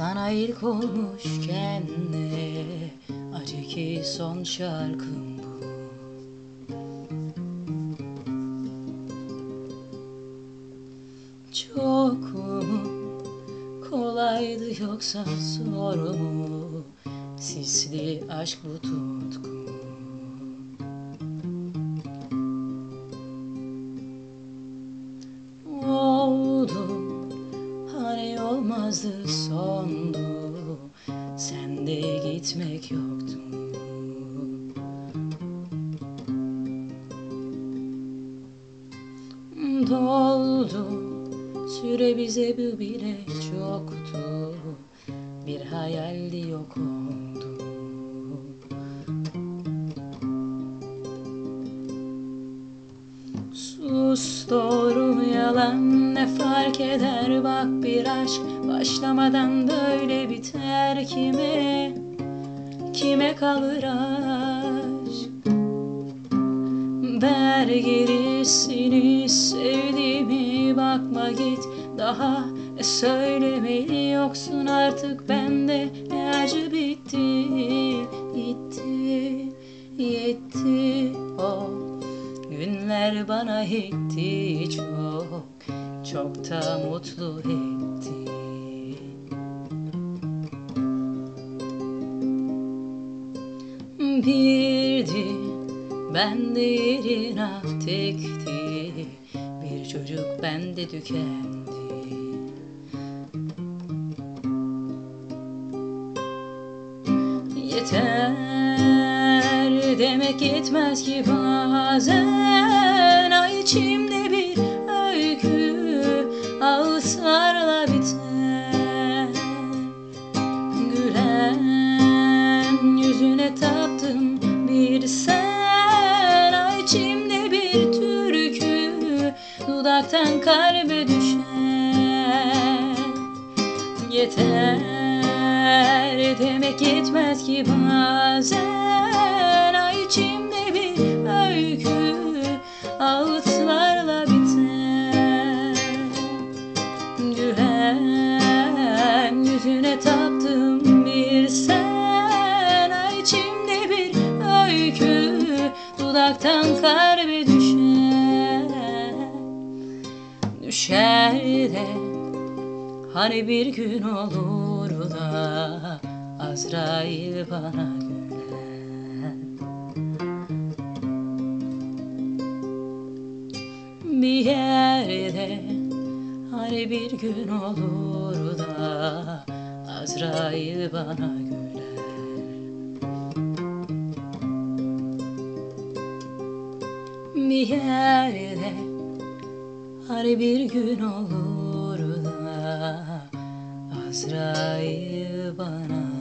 sana ilk olmuşken ne acı ki son şarkım bu. Çok mu kolaydı yoksa zor mu sisli aşk bu tutku. Olmazdı sondu Sende gitmek yoktu Doldu. Süre bize bu bile çoktu. Bir hayaldi yok oldu ne fark eder. Bak bir aşk Başlamadan böyle biter. Kime Kime kalır aşk? Ver gerisini sevdiğimi bakma git Daha söylemeli yoksun artık bende Ne acı bitti. Gitti yetti o Günler bana yetti çok Çok da mutlu etti. Birdi bende yerine tekti. Bir çocuk bende tükendi. Yeter demek yetmez ki bazen. Ay içimde ağızlarla biter. Gülen yüzüne taptım bir sen. Ay içimde bir türkü dudaktan kalbe düşer. Yeter demek yetmez ki bazen. Ay içimde bir öykü ağıtlarla Düşer Hani bir gün olur da Azrail bana güler. Bir yerde Hani bir gün olur da Azrail bana güler. Bir yerde Hani bir gün olur da Azrail bana